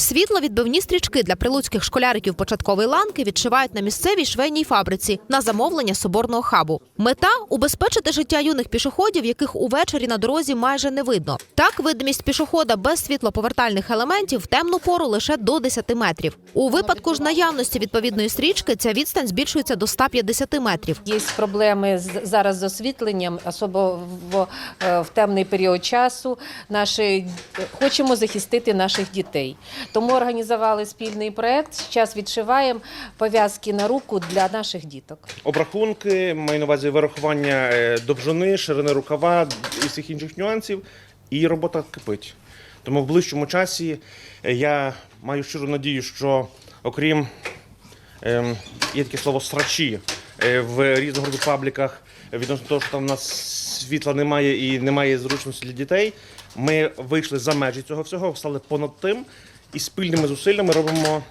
Світловідбивні стрічки для прилуцьких школяриків початкової ланки відшивають на місцевій швейній фабриці на замовлення соборного хабу. Мета убезпечити життя юних пішоходів, яких увечері на дорозі майже не видно. Так, видимість пішохода без світлоповертальних елементів в темну пору лише до 10 метрів. У випадку ж наявності відповідної стрічки ця відстань збільшується до 150 метрів. Є проблеми зараз з освітленням, особливо е, в темний період часу. Наші хочемо захистити наших дітей. Тому організували спільний проект. Зараз відшиваємо пов'язки на руку для наших діток. обрахунки, маю на увазі вирахування е, довжини, ширини рукава і всіх інших нюансів, і робота кипить. Тому в ближчому часі е, я маю щиру надію, що окрім ем, є таке слово срачі е, в роду пабліках відносно того, що там в нас світла немає і немає зручності для дітей. Ми вийшли за межі цього всього, стали понад тим і спільними зусиллями робимо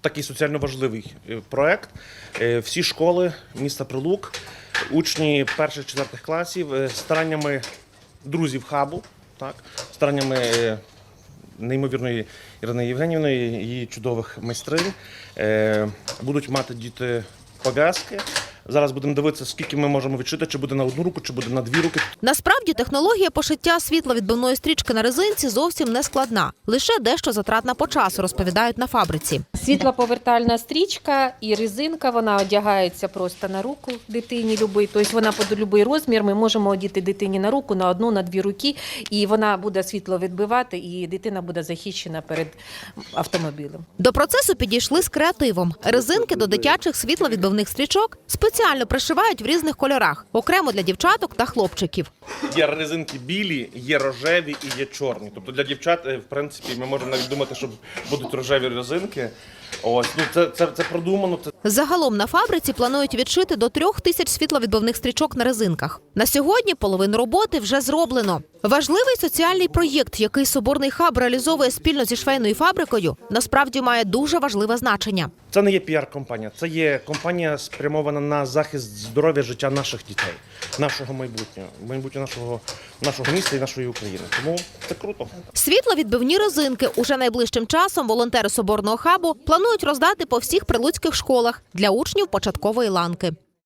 такий соціально важливий е, проект. Е, Всі школи міста Прилук, учні перших четвертих класів, е, стараннями друзів хабу, так, стараннями неймовірної Ірини Євгенівної, її чудових майстринь, будуть мати діти пов'язки. Зараз будемо дивитися, скільки ми можемо відшити, чи буде на одну руку, чи буде на дві руки. Насправді технологія пошиття світловідбивної стрічки на резинці зовсім не складна, лише дещо затратна по часу, розповідають на фабриці. Світлоповертальна стрічка і резинка, вона одягається просто на руку дитині любий. Тобто вона під будь-який розмір. Ми можемо одіти дитині на руку, на одну, на дві руки, і вона буде світло відбивати, і дитина буде захищена перед автомобілем. До процесу підійшли з креативом. Резинки до дитячих світловідбивних стрічок спеціально пришивають в різних кольорах, окремо для дівчаток та хлопчиків. Є резинки білі, є рожеві і є чорні. Тобто для дівчат, е, в принципі, ми можемо навіть думати, що будуть рожеві резинки. Ось ну це, це, це продумано. Це Загалом на фабриці планують відшити до трьох тисяч світловідбивних стрічок на резинках. На сьогодні половину роботи вже зроблено. Важливий соціальний проєкт, який соборний хаб реалізовує спільно зі швейною фабрикою, насправді має дуже важливе значення. Це не є піар-компанія, це є компанія спрямована на захист здоров'я життя наших дітей, нашого майбутнього, майбутнього нашого, нашого міста і нашої України. Тому це круто. Світловідбивні резинки уже найближчим часом волонтери соборного хабу планують роздати по всіх прилуцьких школах для учнів початкової ланки.